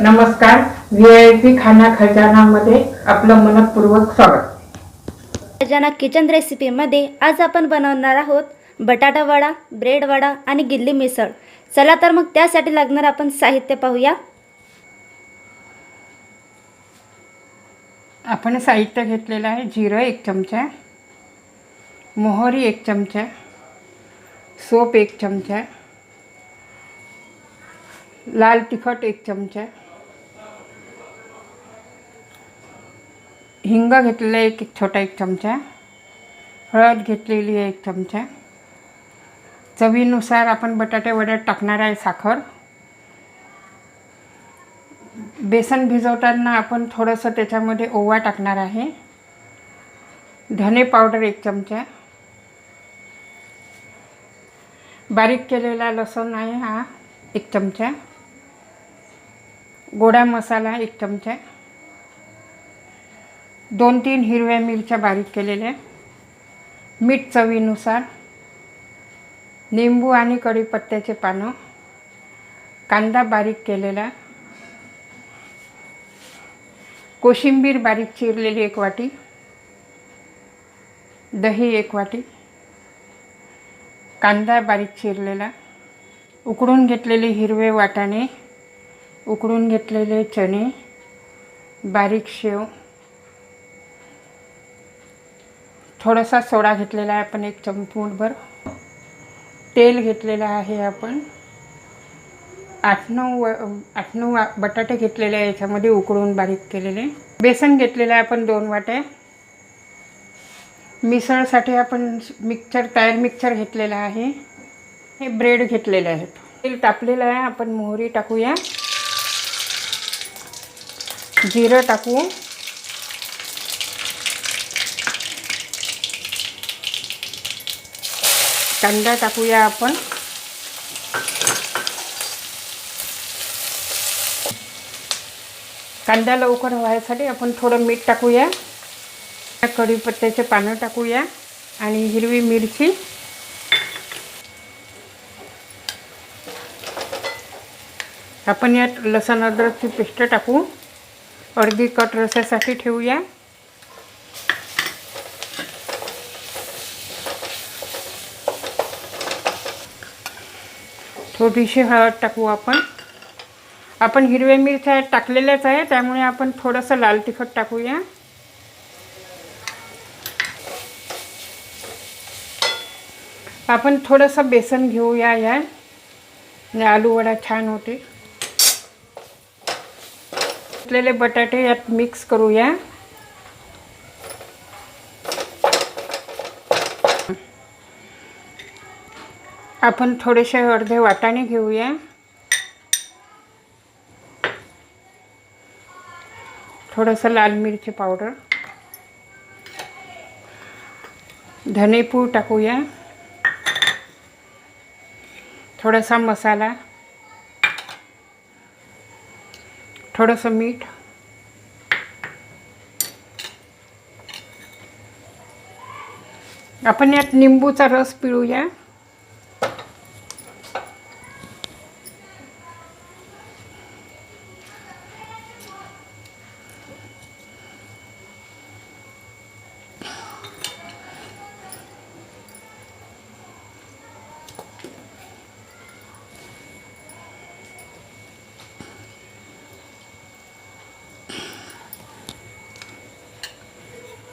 नमस्कार V I P खाना खजानामध्ये आपलं मनपूर्वक स्वागत. खजाना किचन रेसिपीमध्ये आज आपण बनवणार आहोत बटाटा वडा ब्रेड वडा आणि गिल्ली मिसळ. चला तर मग त्यासाठी लागणार आपण साहित्य पाहूया. आपण साहित्य घेतलेलं आहे जिरं एक चमचा मोहरी एक चमचा सोप एक चमचा लाल तिखट एक चमचा हिंग घेतलेला एक एक छोटा एक चमचा. हळद घेतलेली आहे एक चमचा. चवीनुसार आपण बटाटे वड्यात टाकणार आहे साखर. बेसन भिजवताना आपण थोडंसं त्याच्यामध्ये ओवा टाकणार आहे. धने पावडर एक चमचा. बारीक केलेला लसूण आहे हा एक चमचा. गोडा मसाला एक चमचा. दोन तीन हिरव्या मिरच्या बारीक केलेल्या मीठ चवीनुसार निंबू आणि कढीपत्त्याचे पानं कांदा बारीक केलेला कोशिंबीर बारीक चिरलेली एक वाटी दही एक वाटी कांदा बारीक चिरलेला उकडून घेतलेले हिरवे वाटाणे उकडून घेतलेले चणे बारीक शेव थोडासा सोडा घेतलेला आहे आपण एक चमचूनभर तेल घेतलेलं आहे आपण. आठ नऊ व आठ नऊ वा- बटाटे घेतलेले आहे याच्यामध्ये उकळून बारीक केलेले. बेसन घेतलेलं आहे आपण दोन वाट्या. मिसळसाठी आपण मिक्सर टायर मिक्सर घेतलेलं आहे. हे ब्रेड घेतलेले आहेत तेल तापलेलं आहे. आपण मोहरी टाकूया. जिरं टाकू. कांदा टाकूया आपण. कांदा लवकर व्हायसाठी आपण थोडं मीठ टाकूया. कढीपत्त्याचे पानं टाकूया आणि हिरवी मिरची. आपण यात लसण अद्रकची पेस्ट टाकू. अर्धी कट रसासाठी ठेवूया. थोडीशी हळद टाकू आपण. आपण हिरव्या मिरच्या टाकलेल्याच आहे त्यामुळे आपण थोडंसं लाल तिखट टाकूया. आपण थोडंसं बेसन घेऊया या आलू वडा छान होते. बटाटे यात मिक्स करूया. आपण थोडेसे अर्धे वाटाणे घेऊया. थोडंसं लाल मिरची पावडर. धनेपूड टाकूया. थोडासा मसाला. थोडंसं मीठ. आपण यात निंबूचा रस पिळूया.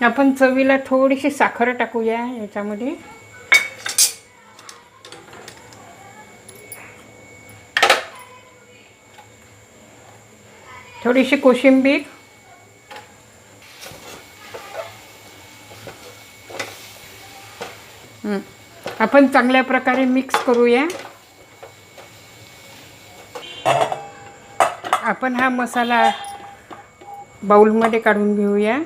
आपण चवीला थोडीशी साखर टाकूया याच्यामध्ये. थोडीशी कोशिंबीर. आपण चांगल्या प्रकारे मिक्स करूया. आपण हा मसाला बाउलमध्ये काढून घेऊया.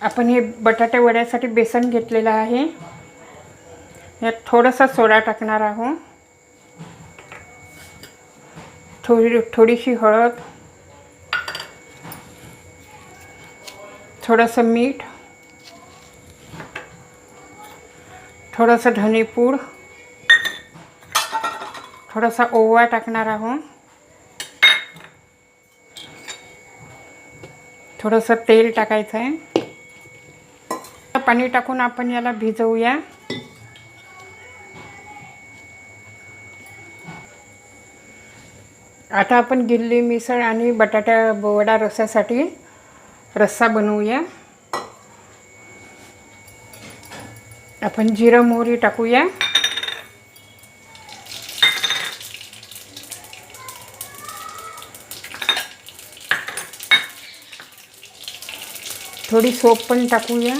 आपण हे बटाटे वड्यासाठी बेसन घेतलेलं आहे. यात थोडासा सोडा टाकणार आहोत. थोडी थोडीशी हळद. थोडंसं मीठ. थोडंसं धनेपूड. थोडासा ओवा टाकणार आहोत. थोडंसं तेल टाकायचं आहे. पाणी टाकून आपण याला भिजवूया. आता आपण गिल्ली मिसळ आणि बटाटा वडा रस्सासाठी रस्सा बनवूया. आपण जिरं मोहरी टाकूया. थोडी सोप पण टाकूया.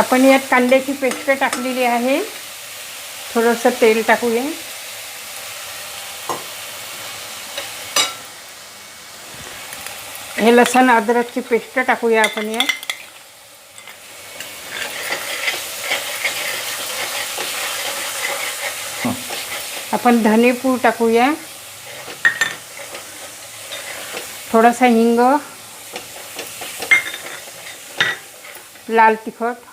आपण यात कांद्याची पेस्ट टाकलेली आहे. थोडंसं तेल टाकूया. हे लसण अद्रकची पेस्ट टाकूया आपण यात. आपण धनेपूड टाकूया. थोडासा हिंग. लाल तिखट.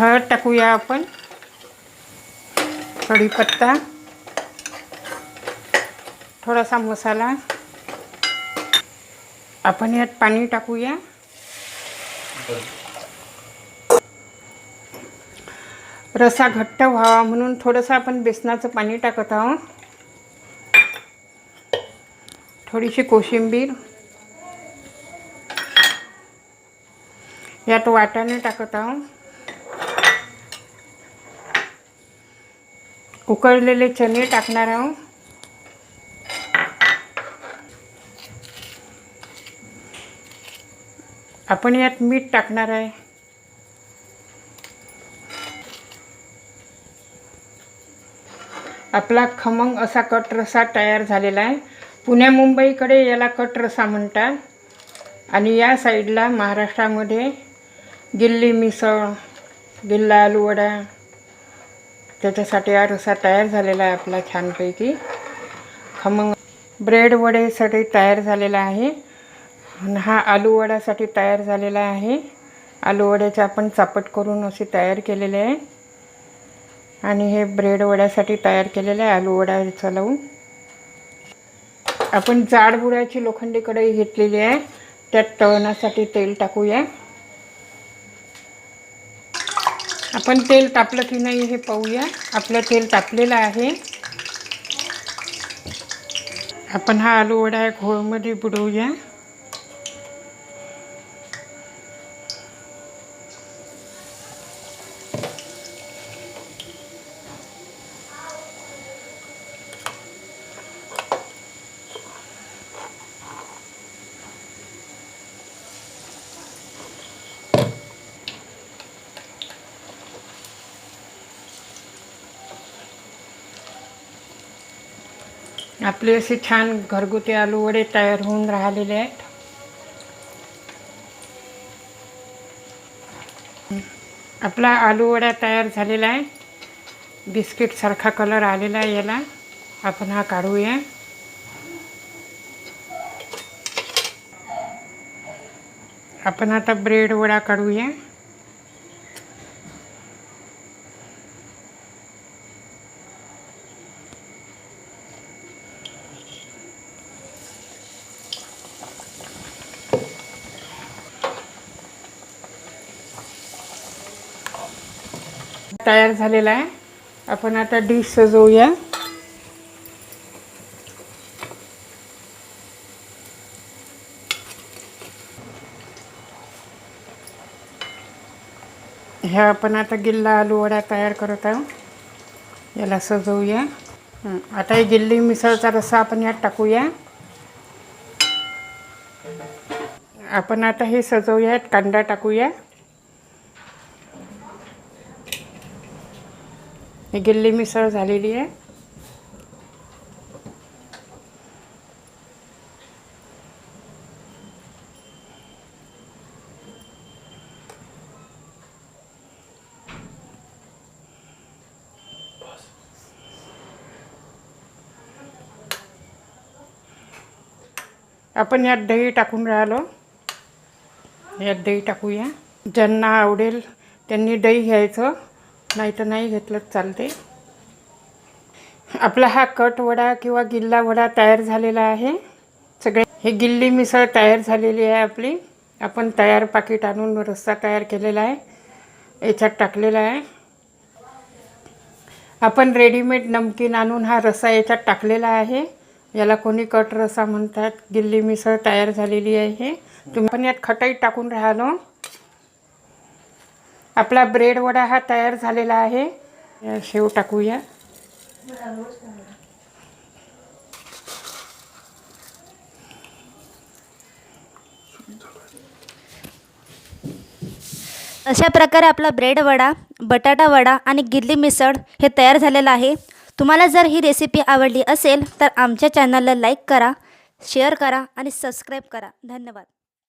हळद टाकूया आपण. कढीपत्ता. थोडासा मसाला. आपण यात पाणी टाकूया. रसा घट्ट व्हावा म्हणून थोडंसं आपण बेसनाचं पाणी टाकत आहोत. थोडीशी कोशिंबीर. यात वाटाणे टाकत आहोत. उकळलेले चणे टाकणार आहोत आपण यात मीठ टाकणार आहे. आपला खमंग असा कट रसा तयार झालेला आहे. पुण्या मुंबईकडे याला कट रसा म्हणतात. आणि या साईडला महाराष्ट्रामध्ये गिल्ली मिसळ गिल्ला आलूवडा त्याच्यासाठी हा रसा तयार झालेला आहे आपला छानपैकी. खमंग ब्रेड वडेसाठी तयार झालेला आहे. हा आलू वड्यासाठी तयार झालेला आहे. आलू वड्याचे आपण चापट करून असे तयार केलेले आहे. आणि हे ब्रेड वड्यासाठी तयार केलेलं आहे आलू वडा लावून आपण जाड बुडाची लोखंडी कढई घेतलेली आहे. त्यात तळण्यासाठी तेल टाकूया. आपण तेल तापलं की नाही हे पाहूया. आपलं तेल तापलेलं आहे. आपण हा आलू वडा घोळमध्ये बुडवूया. आपले असे छान घरगुती आलू वडे तयार होऊन राहिलेले आहेत. आपला आलू वडा तयार झालेला आहे. बिस्किटसारखा कलर आलेला आहे याला. आपण हा काढूया. आपण आता ब्रेड वडा काढूया. तयार झालेला आहे. आपण आता डिश सजवूया. ह्या आपण आता गिल्ला आलू वडा तयार करत आहोत. याला सजवूया. आता हे गिल्ली मिसळचा रस्सा आपण यात टाकूया. आपण आता हे सजवूयात कांदा टाकूया. ही गिल्ली मिसळ झालेली आहे. आपण यात दही टाकून राहिलो. यात दही टाकूया. ज्यांना आवडेल त्यांनी दही घ्यायचं. नाही तर नाही घेतलं चालते आपला हा कट वडा किंवा गिल्ला वडा तयार झालेला आहे. सगळे हे गिल्ली मिसळ तयार झालेली आहे आपली. आपण तयार पाकिट आणून रस्सा तयार केलेला आहे. याच्यात टाकलेला आहे. आपण रेडीमेड नमकीन आणून हा रस्सा याच्यात टाकलेला आहे. याला कोणी कट रस्सा म्हणतात. गिल्ली मिसळ तयार झालेली आहे. तुम्ही पण यात खटाई टाकून राहिलो. आपला ब्रेड वडा हा तयार झालेला आहे. शेव टाकूया. अशा प्रकारे आपला ब्रेड वडा बटाटा वडा आणि गिल्ली मिसळ हे तयार झालेलं आहे. तुम्हाला जर ही रेसिपी आवडली असेल तर आमच्या चॅनलला लाईक करा शेअर करा आणि सबस्क्राईब करा. धन्यवाद.